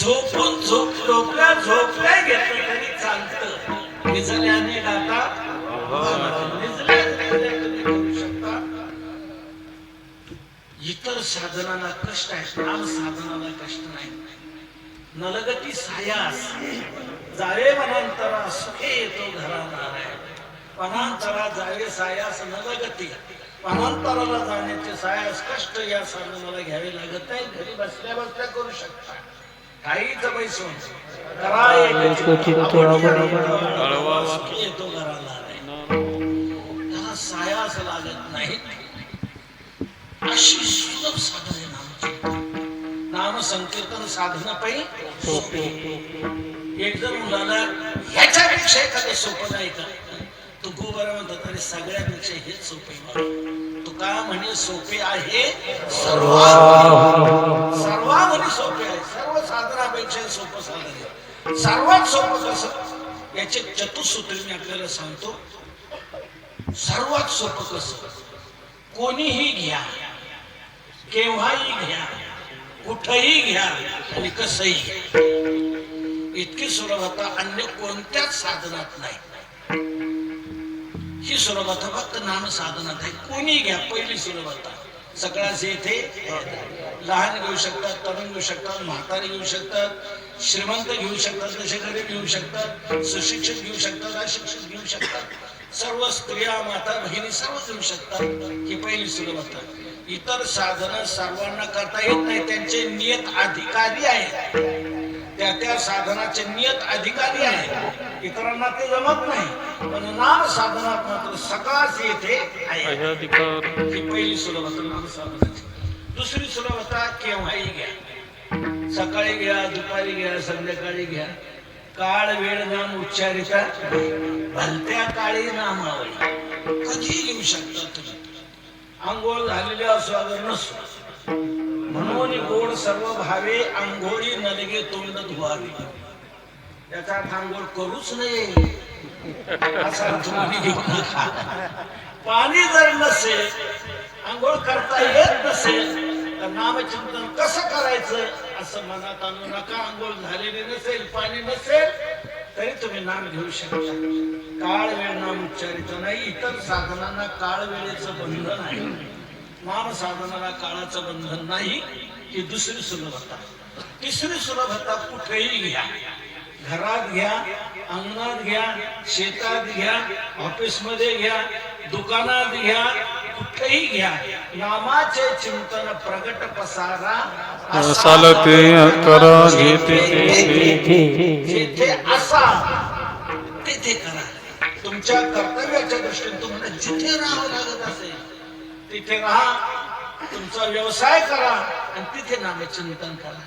झोपून झोप झोपल्या झोपल्या घेतलं तरी चालतं. निजल्याने गाता इतर साधनाला कष्ट आहे नाम साधनाला कष्ट नाही. नलगती सायास. जावे मनांतरा सुखे येतो घरा नारायण वनांतरा जावे सायास नलगती. वनांतराला जाण्याचे सायास कष्ट या साधनाला घ्यावे लागत नाही घरी बसल्या बसल्या करू शकता. काहीच बैसून करा एक येतो सायास लागत नाही. अशी सुलभ साधन नाम संकीर्तन साधना पायी सोपे. एक जर मुलाला ह्याच्यापेक्षा एखादं सोपं नाही का? तू खूप बरं म्हणतो तरी सगळ्यापेक्षा हेच सोपे. तू का म्हणे सोपे आहे? सर्वा सर्वा. म्हणे सोपे आहे. सर्व साधनापेक्षा सोपं साधन आहे. सर्वात सोपं कसं? याचे चतुसूत्री मी आपल्याला सांगतो. सर्वात सोपं कसं? कोणीही घ्या केव्हाही घ्या कुठही घ्या आणि कसही घ्या. इतकी सुलभता अन्य कोणत्याच साधनात नाही. ही सुलभता फक्त नाम साधनात आहे. कोणी घ्या पहिली सुलभता. सगळ्याच इथे लहान घेऊ शकतात तरुण घेऊ शकतात म्हातारे घेऊ शकतात श्रीमंत घेऊ शकतात तसे गरीब घेऊ शकतात सुशिक्षित घेऊ शकतात अशिक्षित घेऊ शकतात. सर्व स्त्रिया माता भगिनी सर्व घेऊ शकतात. ही पहिली सुलभता इतर साधनं सर्वांना करता येत नाही त्यांचे नियत अधिकारी आहेत. त्या त्या साधनाचे नियत अधिकारी आहेत. इतरांना ते जमत नाही. पण नाम साधनात मात्र सकाळच येथे आहे. ही पहिली सुलभता नाम साधनाची. दुसरी सुलभता केव्हाही घ्या. सकाळी घ्या दुपारी घ्या संध्याकाळी घ्या. काळ वेळ नाम उच्चारिता भलत्या काळी नामावळी कधी घेऊ शकता तुम्ही. आंघोळ झालेले असो अगर नसो म्हणून गोड सर्व भावे आंघोळी नलगे तोंड धुवावी. त्याचा आंघोळ करूच नये. असा पाणी जर नसेल आंघोळ करता येत नसेल तर नामचिंतन कसं करायचं? असं मनात आणू नका. आंघोळ झालेली नसेल पाणी नसेल तरी तुम्ही नाम घेऊ शकता. काळ वेळ नाम उच्चारित नाही इतर साधनांना काळ वेळेचं बंधन आहे. नाम साधनाला काळाचं बंधन नाही ही दुसरी सुलभता. तिसरी सुलभता कुठेही घ्या. घरात घ्या अंगणात घ्या शेतात घ्या ऑफिसमध्ये घ्या दुकानात घ्या कुठेही घ्या. नामाचे चिंतन प्रगट पसारा करा घेते जेथे असा तेथे करा. तुमच्या कर्तव्याच्या दृष्टीने तुम्हाला जिथे राहावं लागत असेल तिथे राहा तुमचा व्यवसाय करा आणि तिथे नामचिंतन करा.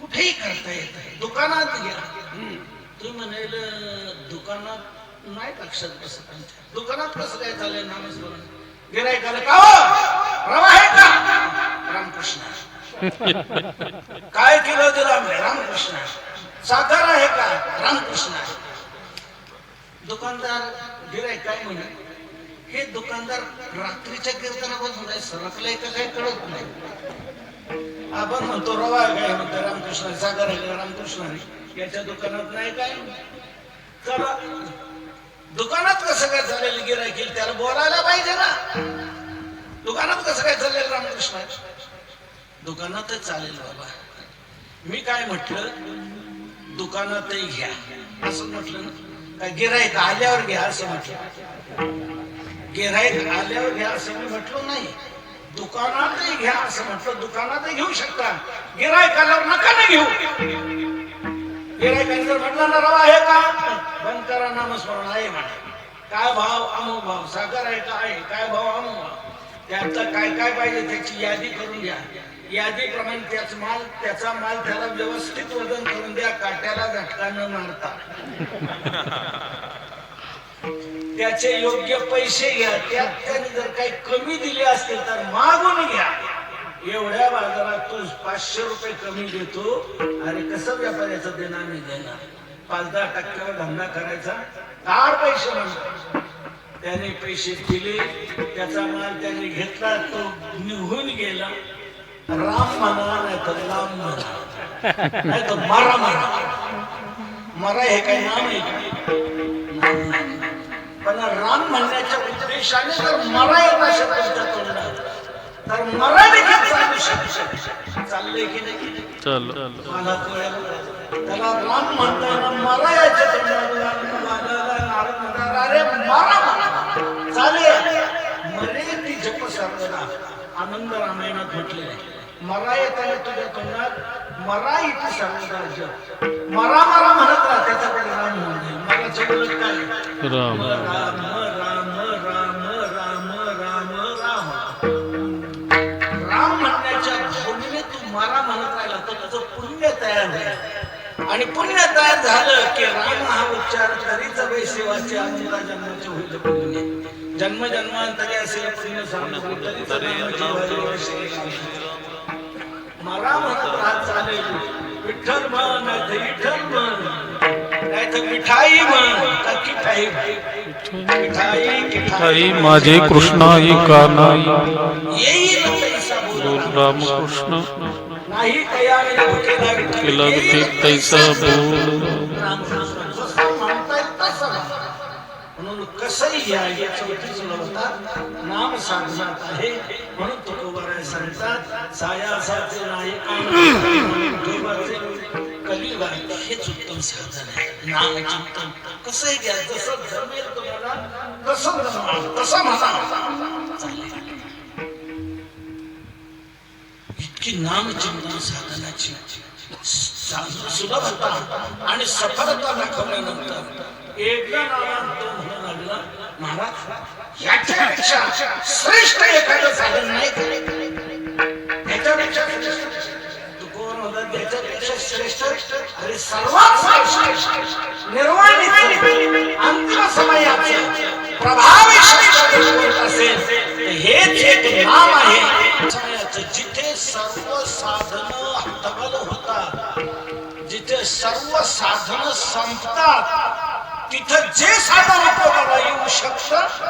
कुठेही करता येत आहे दुकानात घ्या तुम्ही म्हणेल दुकानात नाही लक्षात बसत दुकानात कसं काय चाललंय? नामस्मरण गिरायकाला का? हो? रवा आहे का? रामकृष्ण. काय किलो दिला रामकृष्ण. साखर आहे का? रामकृष्ण. दुकानदार गिराय काय म्हणे हे दुकानदार रात्रीच्या कीर्तनापासून सरकलंय का काही कळत नाही. आपण म्हणतो रवा काय? म्हणतो रामकृष्ण सागर आहे का? रामकृष्ण याच्या दुकानात नाही काय? चला. दुकानात कसं काय चालेल गिरायकील त्याला बोलायला पाहिजे ना. दुकानात कसं काय चालेल रामकृष्ण? दुकानातच चालेल बाबा. मी काय म्हटलं? दुकानातही घ्या. असं म्हटलं ना? काय गिराईक आल्यावर घ्या असं म्हटलं. गिराईक आल्यावर घ्या असं मी म्हटलो नाही. दुकानातही घ्या असं म्हटलं. दुकानातही घेऊ शकता. गिराईक आल्यावर नका ना घेऊ. गिराईकाने जर म्हटलं ना रवा आहे का? बंद करा नामस्मरण आहे म्हणा. काय भाव? अमो भाव. साखर आहे का? आहे. काय भाव? अमो भाव. त्याचं काय काय पाहिजे त्याची यादी करून घ्या. यादीप्रमाणे त्याच माल त्याचा माल त्याला व्यवस्थित वजन करून द्या. काट्याला झटका न मारता. त्याचे योग्य पैसे घ्या. त्यात त्याने जर काही कमी दिले असतील तर मागून घ्या. एवढ्या बाजारात तू पाचशे रुपये कमी देतो. अरे कसं व्यापाऱ्याचं देणार मी देणार? पाच दहा टक्क्यावर धंदा करायचा? काढ पैसे म्हणतो त्याने पैसे दिले. त्याचा माल त्याने घेतला. तो निघून गेला. राम म्हणा नाही तर राम म्हणा. नाही तर मारा मारा मरा हे काही नाम आहे मान म्हणण्याच्या उद्देशाने जर मला एक शब्द तोडला तर मला देखील चालू चाललंय की नाही? त्याला मान म्हणताना मला याच्या अरे मला ती जप साधना. आनंद रामायणात म्हटलेलं आहे मरा तुझ्या तोंडात. मरा इथे सांगणार जप. मरा मरा म्हणत राहा त्याचा परिणाम होऊन राम. आणि पुण्य तयार झालं की राम हा उच्चार तरीच वै शिवाचे अंतरा जन्माचे होईल पुण्य. जन्म जन्मांतरी असेल पुण्य सांगतो मारा म्हणत राहत चालेल. विठ्ठल मन विठ्ठल मन. मिठाई मिठाई कृष्ण कृष्णाई का नाही? रामकृष्ण केला ते तैसा या चौथीच नाम सांगण्यात आहे म्हणून सांगतात सायासाचे नायकांचे कलियुगात हेच उत्तम साधन आहे. नाम चिंतन कसंही घ्या जसं जमेल तुम्हाला तसं तसं म्हणा. इतकी नाम चिंतन साधनाची सुलभता आणि सफलता दाखवल्यानंतर एकदा नावात तो म्हणू लागला महाराज याच्यापेक्षा श्रेष्ठ एखादं साधन नाही त्याच्यापेक्षा श्रेष्ठ सर्वात अंतिम समयाचे प्रभावी असेल हेच एक नाम आहे. जिथे सर्व साधन हतबल होतात जिथे सर्व साधन संपतात तिथं जे साधन उपयोगाला येऊ शकत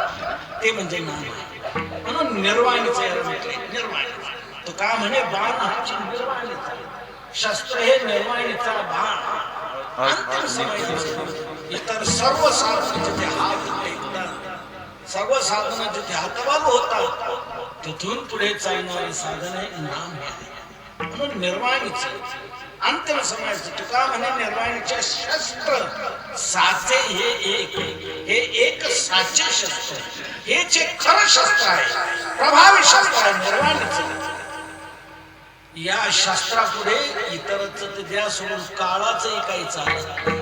ते म्हणजे नाम आहे. म्हणून निर्वाणीचं निर्वाणी तो का म्हणे बाण निर्वाणीचा शस्त्र हे निर्वाणीचा बाण अंतिम समयाचं इतर सर्व साधन जिथे हात टेकतात सर्व साधन जिथे हातबाल होतात तिथून पुढे चालणारे साधन हे नाम आहे. म्हणून निर्वाणीच अंतिम समाज तुका म्हणे निर्वाणीच्या शस्त्र साचे हे एक हे एक साचे शस्त्र हे जे खरं शस्त्र आहे. प्रभावी शस्त्र आहे निर्वाणीचं या शास्त्रापुढे इतरच द्या सोडून काळाचंही काही चालत. नाही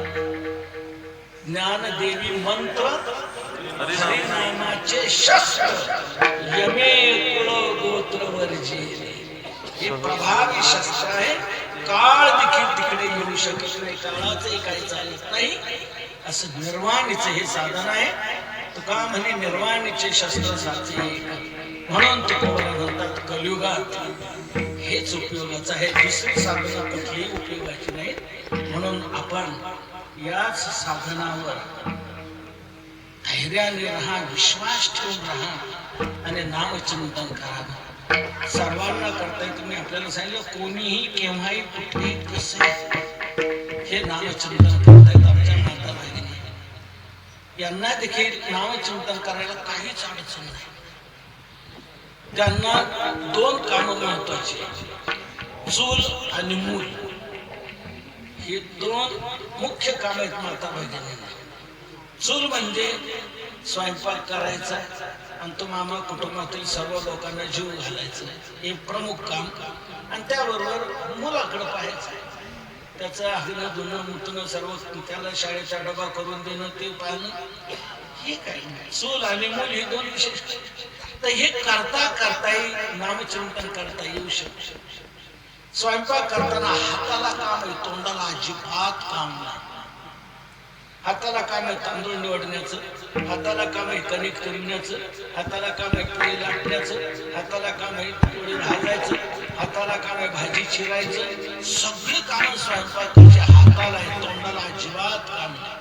ज्ञानदेवी मंत्र हरिनामाचे शस्त्र. यमे कुळ गोत्र वर्जिले हे प्रभावी शस्त्र आहे. काळ देखील तिकडे येऊ शकत नाही. काळाचंही काही चालत नाही. असं निर्वाणीचं हे साधन आहे. तुका म्हणे निर्वाणीचे शस्त्र साचे. म्हणून तुकोबरा म्हणतात कलियुगात. हेच उपयोगाचं आहे. दुसरी साधनं कुठलीही उपयोगाची नाही म्हणून आपण याच साधनावर धैर्याने राहा विश्वास ठेवून राहा आणि नामचिंतन करावं सर्वांना करता तुम्ही. आपल्याला सांगितलं कोणीही केव्हाही कुठेही कसंही हे नामचिंतन करतायत आमच्या माता भगिनी यांना देखील नामचिंतन करायला काहीच अडचण नाही. त्यांना दोन कामं महत्वाची चूल आणि मूल. ही दोन मुख्य काम आहेत माता भगिनींना चूल म्हणजे स्वयंपाक करायचा आणि तो मामा कुटुंबातील सर्व लोकांना जीव घालायचा. हे प्रमुख काम. आणि त्याबरोबर मुलाकडे पाहायचं. त्याचं हगणं धुणं मुतणं सर्व त्याला शाळेचा डबा करून देणं ते पाहणं हे काही नाही. चूल आणि मूल ही दोन विशेष तर हे करता करता येईल नामचिंतन करता येऊ शकत. स्वयंपाक करताना हाताला काम आहे तोंडाला अजिबात काम नाही. हाताला काम आहे तांदूळ निवडण्याचं हाताला काम आहे कणिक करण्याचं हाताला काम आहे पोळी लाटण्याचं हाताला काम आहे पोळी भाजायचं हाताला काम आहे भाजी चिरायचं सगळी काम स्वयंपाकाच्या हाताला आहे तोंडाला अजिबात काम नाही.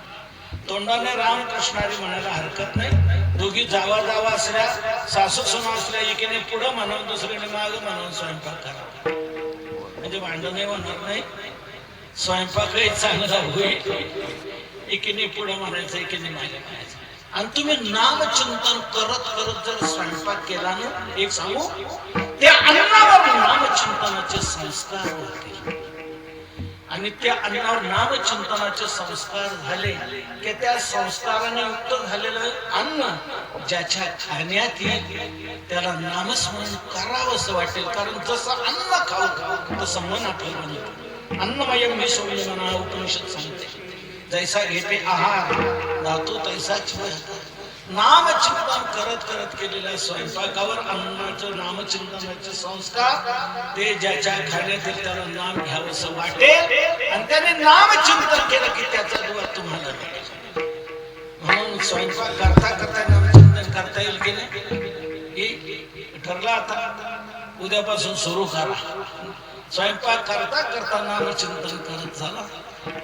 तोंडाने रामकृष्णारी म्हणायला हरकत नाही. दोघी जावा जावा असल्या सासू सुना असल्या एकीने पुढं म्हणून दुसरीने माग म्हणून स्वयंपाक करा. म्हणजे भांडणही होणार नाही. स्वयंपाकही चांगला होईल. एकीने पुढं म्हणायचं एकीने मागे म्हणायचं. आणि तुम्ही नामचिंतन करत करत जर स्वयंपाक केला ना एक सांगू? त्या अन्नावर नामचिंतनाचे संस्कार होतील. आणि त्या अन्नावर नामचिंतनाचे संस्कार झाले. की त्या संस्काराने युक्त झालेलं अन्न ज्याच्या खाण्यात येईल त्याला नामस्मरण करावंसं वाटेल. कारण जसं अन्न खाऊ खाऊ तसं मन आपलं बनतं. अन्नमयम हे सौम्य मना उपनिषद सांगते. जैसा घेते आहार राहतो तैसाच वह. नामचिंतन करत करत केलेल्या स्वयंपाकावर. अन्नाचं नामचिंतनाचे संस्कार ते ज्याच्या खाण्यातील त्याला नाम घ्यावंसं वाटेल. आणि त्याने नामचिंतन केलं की त्याचा दुवा तुम्हाला म्हणून स्वयंपाक करता करता नामचिंतन करता येईल की नाही? ठरला ठरलं आता उद्यापासून सुरू करा. स्वयंपाक करता करता नामचिंतन करत झाला.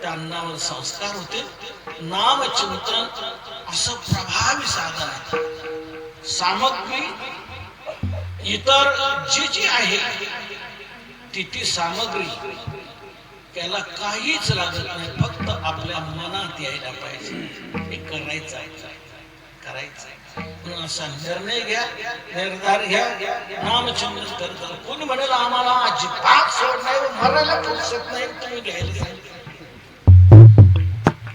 त्या अन्नावर संस्कार होते नामचिंतन असं प्रभावी साधन आहे. सामग्री इतर जी जी आहे ती ती सामग्री त्याला काहीच लागत नाही फक्त आपल्या मनात यायला पाहिजे. हे करायचं आहे करायचं म्हणून असा निर्णय घ्या निर्धार घ्या. नामचिंतन करतात कोणी म्हणेल आम्हाला अजिबात सोड नाही मरायला फुरसत नाही तुम्ही घ्यायला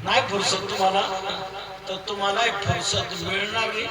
नाही फुरसत तुम्हाला. तर तुम्हाला एक फुरसत मिळणार नाही